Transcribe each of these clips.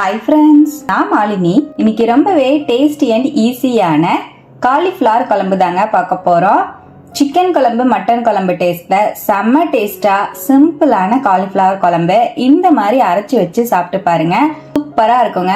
Hi friends நான் மாலினி. இன்னைக்கு ரொம்பவே டேஸ்டி அண்ட் ஈஸியான காலிஃப்ளவர் குழம்பு தாங்க பார்க்க போகிறோம் சிக்கன் குழம்பு மட்டன் குழம்பு டேஸ்ட்டில் செம்ம டேஸ்ட்டாக சிம்பிளான காலிஃப்ளவர் குழம்பு. இந்த மாதிரி அரைச்சி வச்சு சாப்பிட்டு பாருங்க. சூப்பராக இருக்குங்க.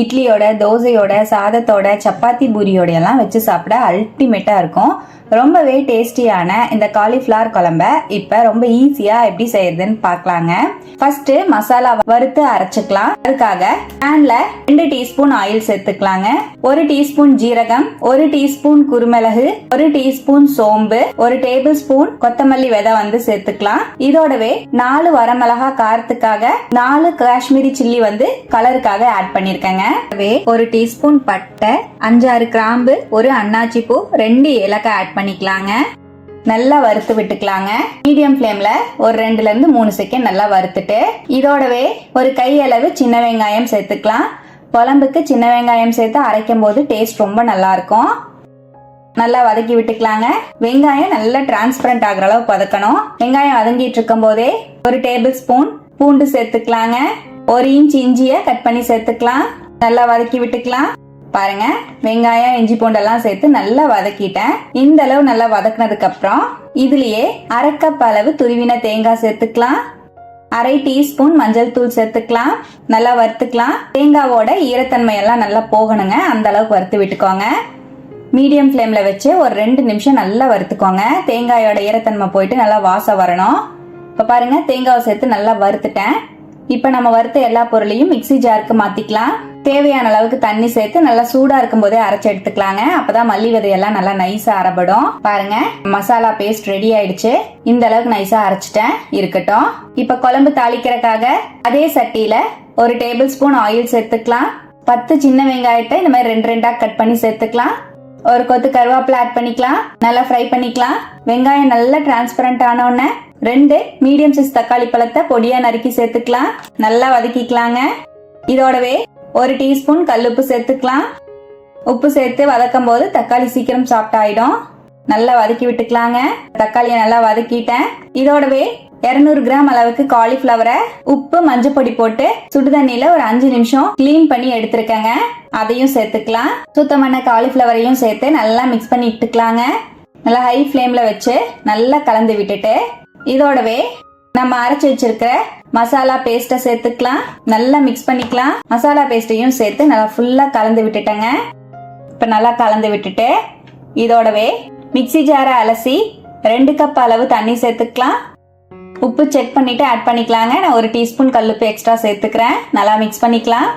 இட்லியோட தோசையோட சாதத்தோட சப்பாத்தி பூரியோட எல்லாம் வச்சு சாப்பிட அல்டிமேட்டாக இருக்கும். ரொம்பவே டேஸ்டியான இந்த காலிஃப்ளவர் குழம்ப இப்போ ரொம்ப ஈஸியாக எப்படி செய்யறதுன்னு பார்க்கலாங்க. ஃபர்ஸ்ட் மசாலா வறுத்து அரைச்சிக்கலாம். அதுக்காக பேன்ல ரெண்டு டீஸ்பூன் ஆயில் சேர்த்துக்கலாங்க. ஒரு டீஸ்பூன் ஜீரகம் ஒரு டீஸ்பூன் குருமிளகு ஒரு டீஸ்பூன் சோம்பு ஒரு டேபிள் ஸ்பூன் கொத்தமல்லி விதை வந்து சேர்த்துக்கலாம். இதோடவே நாலு வரமிளகா காரத்துக்காக நாலு காஷ்மீரி சில்லி வந்து கலர் கலருக்காக ஆட் பண்ணிருக்கேங்க. ஒரு டீஸ்பூன் பட்டை அஞ்சாறு கிராம்பு ஒரு அன்னாச்சி பூ ரெண்டு ஏலக்காய் ஆட் பண்ணிக்கலாங்க. நல்லா வறுத்து விட்டுக்கலாங்க. மீடியம் ஃப்ளேம்ல ஒரு ரெண்டுல இருந்து மூணு செகண்ட் நல்லா வறுத்துட்டு இதோடவே ஒரு கை அளவு சின்ன வெங்காயம் சேர்த்துக்கலாம். குழம்புக்கு சின்ன வெங்காயம் சேர்த்து அரைக்கும் போது டேஸ்ட் ரொம்ப நல்லா இருக்கும். நல்லா வதக்கி விட்டுக்கலாங்க. வெங்காயம் நல்லா டிரான்ஸ்பரண்ட் ஆகுற அளவுக்கு வதக்கணும். வெங்காயம் வதங்கிட்டு இருக்கும் போதே ஒரு டேபிள் ஸ்பூன் பூண்டு சேர்த்துக்கலாங்க. ஒரு இன்ச் இஞ்சியை கட் பண்ணி சேர்த்துக்கலாம். நல்லா வதக்கி விட்டுக்கலாம். பாருங்க வெங்காயம் இஞ்சி பூண்டெல்லாம் சேர்த்து நல்லா வதக்கிட்டேன். இந்த அளவு நல்லா வதக்குனதுக்கு அப்புறம் இதுலயே அரை கப் அளவு துருவின தேங்காய் சேர்த்துக்கலாம். அரை டீஸ்பூன் மஞ்சள் தூள் சேர்த்துக்கலாம். நல்லா வறுத்துக்கலாம். தேங்காவோட ஈரத்தன்மை எல்லாம் நல்லா போகணுங்க. அந்த அளவுக்கு வறுத்து விட்டுக்கோங்க. மீடியம் ஃப்ளேம்ல வச்சு ஒரு ரெண்டு நிமிஷம் நல்லா வறுத்துக்கோங்க. தேங்காயோட ஈரத்தன்மை போயிட்டு நல்லா வாசம் வரணும். இப்போ பாருங்க தேங்காவை சேர்த்து நல்லா வறுத்துட்டேன். இப்போ நம்ம வறுத்த எல்லா பொருளையும் மிக்ஸி ஜாருக்கு மாத்திக்கலாம். தேவையான அளவுக்கு தண்ணி சேர்த்து நல்லா சூடா இருக்கும் போதே அரைச்சு எடுத்துக்கலாங்க. அப்பதான் மல்லி விதையெல்லாம் நல்லா நைஸா அரைபடும். பாருங்க மசாலா பேஸ்ட் ரெடி ஆயிடுச்சு. இந்த அளவுக்கு நைஸா அரைச்சிட்டேன். இருக்கட்டும். இப்ப குழம்பு தாளிக்கிறதுக்காக அதே சட்டியில ஒரு டேபிள் ஸ்பூன் ஆயில் சேர்த்துக்கலாம். பத்து சின்ன வெங்காயத்தை இந்த மாதிரி ரெண்டு ரெண்டா கட் பண்ணி சேர்த்துக்கலாம். ஒரு கொத்து கருவேப்பிலை ஆட் பண்ணிக்கலாம். நல்லா ஃப்ரை பண்ணிக்கலாம். வெங்காயம் நல்லா டிரான்ஸ்பரண்ட் ஆன உடனே ரெண்டு மீடியம் சைஸ் தக்காளி பழத்தை பொடியா நறுக்கி சேர்த்துக்கலாம். நல்லா வதக்கிக்கலாங்க. இதோடவே ஒரு டீஸ்பூன் கல்லுப்பு சேர்த்துக்கலாம். உப்பு சேர்த்து வதக்கும் போது தக்காளி சீக்கிரம் சாஃப்ட் ஆயிடும். நல்லா வதக்கி விட்டுக்கலாங்க. தக்காளியை நல்லா வதக்கிட்டேன். இதோடவே 200 கிராம் அளவுக்கு காலிஃபிளவரை உப்பு மஞ்சள் பொடி போட்டு சுடுதண்ணில ஒரு அஞ்சு நிமிஷம் க்ளீன் பண்ணி எடுத்திருக்கேங்க. அதையும் சேர்த்துக்கலாம். சுத்தம் பண்ண காலிஃப்ளவரையும் சேர்த்து நல்லா மிக்ஸ் பண்ணி இட்டுக்கலாங்க. நல்லா ஹை ஃப்ளேம்ல வச்சு நல்லா கலந்து விட்டுட்டு இதோடவே நம்ம அரைச்சு வச்சிருக்கிற மசாலா பேஸ்ட்டை சேர்த்துக்கலாம். நல்லா மிக்ஸ் பண்ணிக்கலாம். மசாலா பேஸ்ட்டையும் சேர்த்து நல்லா ஃபுல்லா கலந்து விட்டுட்டேங்க. இப்போ நல்லா கலந்து விட்டுட்டு இதோடவே மிக்ஸி ஜாரை அலசி ரெண்டு கப் அளவு தண்ணி சேர்த்துக்கலாம். உப்பு செக் பண்ணிட்டு ஆட் பண்ணிக்கலாங்க. நான் ஒரு டீஸ்பூன் கல்லுப்பு எக்ஸ்ட்ரா சேர்த்துக்கிறேன். நல்லா மிக்ஸ் பண்ணிக்கலாம்.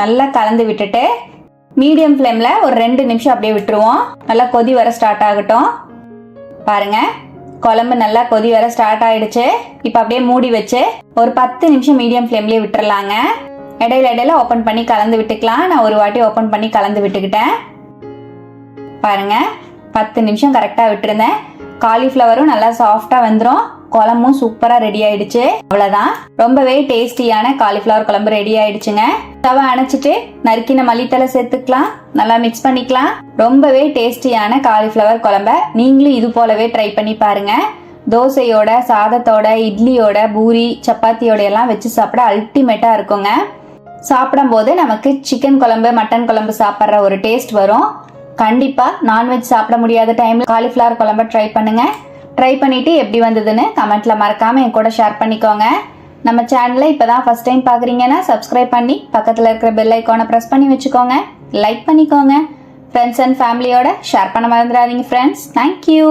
நல்லா கலந்து விட்டுட்டு மீடியம் ஃப்ளேம்ல ஒரு ரெண்டு நிமிஷம் அப்படியே விட்டுருவோம். நல்லா கொதி வர ஸ்டார்ட் ஆகட்டும். பாருங்க. குழம்பு நல்லா கொதி வர ஸ்டார்ட் ஆயிடுச்சு. இப்போ அப்படியே மூடி வச்சு ஒரு பத்து நிமிஷம் மீடியம் ஃப்ளேம்லயே விட்டுறலாங்க. இடையில இடையில ஓப்பன் பண்ணி கலந்து விட்டுக்கலாம். நான் ஒரு வாட்டி ஓப்பன் பண்ணி கலந்து விட்டுக்கிட்டேன். பாருங்க பத்து நிமிஷம் கரெக்டாக விட்டுருந்தேன். காலிஃப்ளவரும் நல்லா சாஃப்டாக வந்துடும் குழம்பும் சூப்பராக ரெடி ஆயிடுச்சு. அவ்வளோதான் ரொம்பவே டேஸ்டியான காலிஃப்ளவர் குழம்பு ரெடி ஆயிடுச்சுங்க. தவை அணைச்சிட்டு நறுக்கின மல்லித்தலை சேர்த்துக்கலாம். நல்லா மிக்ஸ் பண்ணிக்கலாம். ரொம்பவே டேஸ்டியான காலிஃப்ளவர் குழம்ப நீங்களும் இது போலவே ட்ரை பண்ணி பாருங்க. தோசையோட சாதத்தோட இட்லியோட பூரி சப்பாத்தியோட எல்லாம் வச்சு சாப்பிட அல்டிமேட்டாக இருக்குங்க. சாப்பிடும்போது நமக்கு சிக்கன் குழம்பு மட்டன் குழம்பு சாப்பிட்ற ஒரு டேஸ்ட் வரும். கண்டிப்பாக நான்வெஜ் சாப்பிட முடியாத டைமில் காலிஃப்ளவர் குழம்ப ட்ரை பண்ணுங்கள் ட்ரை பண்ணிவிட்டு எப்படி வந்ததுன்னு கமெண்ட்டில் மறக்காமல் என் கூட ஷேர் பண்ணிக்கோங்க. நம்ம சேனலை இப்பதான் ஃபஸ்ட் டைம் பார்க்குறீங்கன்னா சப்ஸ்கிரைப் பண்ணி பக்கத்தில் இருக்கிற பெல் ஐக்கானை ப்ரெஸ் பண்ணி வச்சுக்கோங்க. லைக் பண்ணிக்கோங்க. ஃப்ரெண்ட்ஸ் அண்ட் ஃபேமிலியோட ஷேர் பண்ண மறந்துடாதீங்க ஃப்ரெண்ட்ஸ் தேங்க்யூ